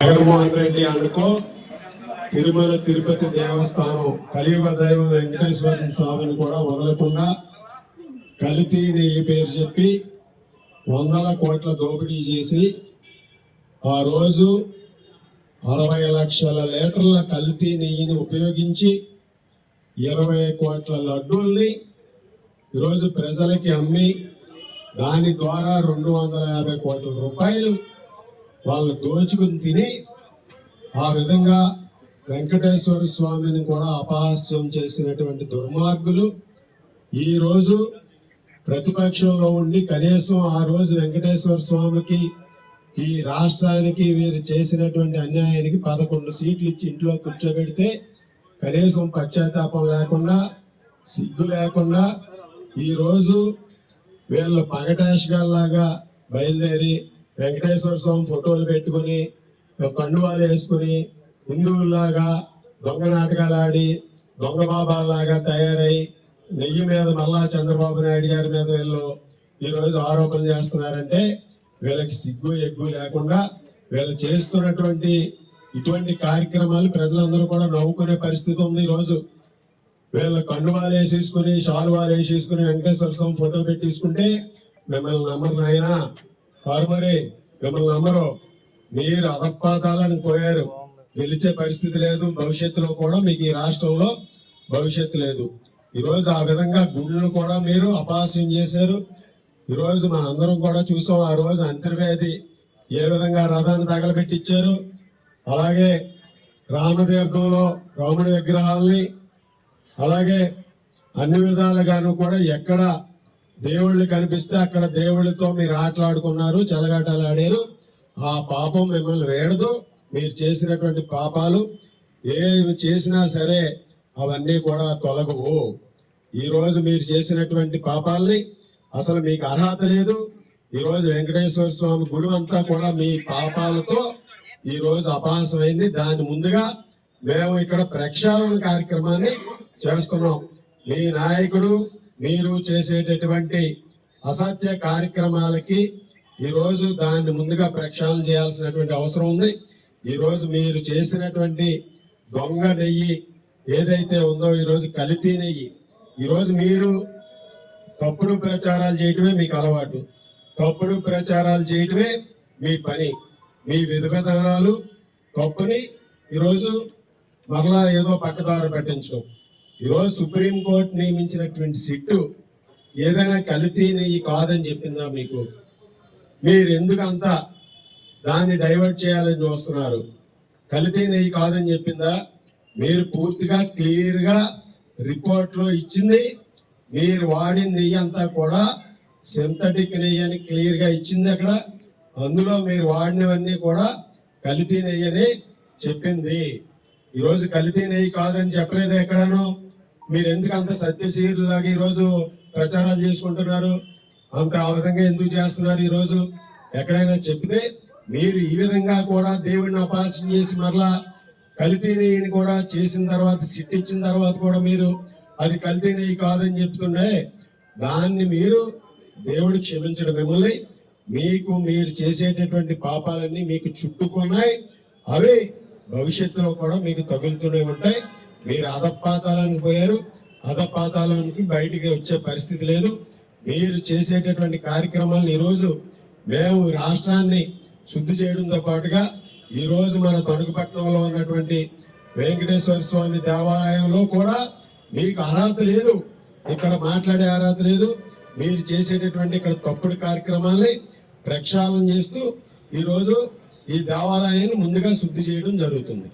జగన్మోహన్ రెడ్డి అనుకో తిరుమల తిరుపతి దేవస్థానం కలియుగ దైవం వెంకటేశ్వర స్వామిని కూడా వదలకుండా కలితి నెయ్యి పేరు చెప్పి వందల కోట్ల దోపిడీ చేసి ఆ రోజు అరవై లక్షల లీటర్ల కల్తీ నెయ్యిని ఉపయోగించి ఇరవై కోట్ల లడ్డూల్ని ఈరోజు ప్రజలకి అమ్మి దాని ద్వారా రెండు వందల యాభై కోట్ల రూపాయలు వాళ్ళు దోచుకుని తిని ఆ విధంగా వెంకటేశ్వర స్వామిని కూడా అపహాస్యం చేసినటువంటి దుర్మార్గులు ఈరోజు ప్రతిపక్షంలో ఉండి కనీసం ఆ రోజు వెంకటేశ్వర స్వామికి ఈ రాష్ట్రానికి వీరు చేసినటువంటి అన్యాయానికి పదకొండు సీట్లు ఇచ్చి ఇంట్లో కూర్చోబెడితే కనీసం పశ్చాత్తాపం లేకుండా సిగ్గు లేకుండా ఈరోజు వీళ్ళు పగటాషగాల్లాగా బయలుదేరి వెంకటేశ్వర స్వామి ఫోటోలు పెట్టుకొని కండువాలు వేసుకుని హిందువుల్లాగా దొంగ నాటకాలు ఆడి దొంగ బాబాలాగా తయారై నెయ్యి మీద మళ్ళా చంద్రబాబు నాయుడు గారి మీద వీళ్ళు ఈరోజు ఆరోపణలు చేస్తున్నారంటే వీళ్ళకి సిగ్గు ఎగ్గు లేకుండా వీళ్ళు చేస్తున్నటువంటి ఇటువంటి కార్యక్రమాలు ప్రజలందరూ కూడా నవ్వుకునే పరిస్థితి ఉంది ఈరోజు వీళ్ళ కండువాలు వేసేసుకుని షాలువాలు వేసేసుకుని వెంకటేశ్వర స్వామి ఫోటో పెట్టేసుకుంటే మిమ్మల్ని నమ్మరు నాయన. కారుమరే మిమ్మల్ని నమ్మరు. మీరు అధపాతాలను పోయారు. గెలిచే పరిస్థితి లేదు. భవిష్యత్తులో కూడా మీకు ఈ రాష్ట్రంలో భవిష్యత్తు లేదు. ఈరోజు ఆ విధంగా గుళ్ళు కూడా మీరు అపహాస్యం చేశారు. ఈరోజు మనందరం కూడా చూసాం ఆ రోజు అంతర్వేది ఏ విధంగా రథాన్ని తగలబెట్టించారు అలాగే రామతీర్థంలో రాముడి విగ్రహాల్ని అలాగే అన్ని విధాలుగాను కూడా ఎక్కడ దేవుళ్ళు కనిపిస్తే అక్కడ దేవుళ్ళతో మీరు ఆటలాడుకున్నారు చెలగాటలు ఆడారు ఆ పాపం మిమ్మల్ని వేడదు. మీరు చేసినటువంటి పాపాలు ఏమి చేసినా సరే అవన్నీ కూడా తొలగవు. ఈరోజు మీరు చేసినటువంటి పాపాలని అసలు మీకు అర్హత లేదు. ఈరోజు వెంకటేశ్వర స్వామి గుడి అంతా కూడా మీ పాపాలతో ఈరోజు అపాసమైంది. దాని ముందుగా మేము ఇక్కడ ప్రక్షాళన కార్యక్రమాన్ని చేస్తున్నాం. మీ నాయకుడు మీరు చేసేటటువంటి అసత్య కార్యక్రమాలకి ఈరోజు దాన్ని ముందుగా ప్రక్షాళన చేయాల్సినటువంటి అవసరం ఉంది. ఈరోజు మీరు చేసినటువంటి దొంగ నెయ్యి ఏదైతే ఉందో ఈరోజు కలితీ నెయ్యి ఈరోజు మీరు తప్పుడు ప్రచారాలు చేయటమే మీకు అలవాటు. తప్పుడు ప్రచారాలు చేయటమే మీ పని. మీ విధ విధానాలు తప్పుని ఈరోజు మరలా ఏదో పక్కదారు పెట్టించు ఈరోజు సుప్రీంకోర్టు నియమించినటువంటి సిట్టు ఏదైనా కలితీ నెయ్యి కాదని చెప్పిందా మీకు? మీరు ఎందుకు అంత దాన్ని డైవర్ట్ చేయాలని చూస్తున్నారు? కలితీ నెయ్యి కాదని చెప్పిందా? మీరు పూర్తిగా క్లియర్గా రిపోర్ట్లో ఇచ్చింది మీరు వాడిన నెయ్యి అంతా కూడా సింథటిక్ నెయ్యి అని క్లియర్గా ఇచ్చింది అక్కడ. అందులో మీరు వాడినవన్నీ కూడా కలితీ నెయ్యి అని చెప్పింది. ఈరోజు కలితీ నెయ్యి కాదని చెప్పలేదు ఎక్కడాను? మీరు ఎందుకు అంత సత్యశీరులాగా ఈరోజు ప్రచారాలు చేసుకుంటున్నారు? అంత ఆ విధంగా ఎందుకు చేస్తున్నారు ఈరోజు ఎక్కడైనా చెప్తే మీరు ఈ విధంగా కూడా దేవుడిని అపాసన చేసి మరలా కలితీ నెయ్యిని కూడా చేసిన తర్వాత సిట్ ఇచ్చిన తర్వాత కూడా మీరు అది కలితీ నెయ్యి కాదని చెప్తుండే దాన్ని మీరు దేవుడు క్షమించడం మిమ్మల్ని మీకు మీరు చేసేటటువంటి పాపాలన్నీ మీకు చుట్టుకున్నాయి. అవి భవిష్యత్తులో కూడా మీకు తగులుతూనే ఉంటాయి. మీరు అధపాతాలకు పోయారు. అధపాతాలానికి బయటికి వచ్చే పరిస్థితి లేదు. మీరు చేసేటటువంటి కార్యక్రమాలను ఈరోజు మేము రాష్ట్రాన్ని శుద్ధి చేయడంతో పాటుగా ఈరోజు మన తణుకుపట్నంలో ఉన్నటువంటి వెంకటేశ్వర స్వామి దేవాలయంలో కూడా మీకు అర్హత లేదు. ఇక్కడ మాట్లాడే అర్హత లేదు. మీరు చేసేటటువంటి ఇక్కడ తప్పుడు కార్యక్రమాల్ని ప్రక్షాళన చేస్తూ ఈరోజు ఈ దేవాలయాన్ని ముందుగా శుద్ధి చేయడం జరుగుతుంది.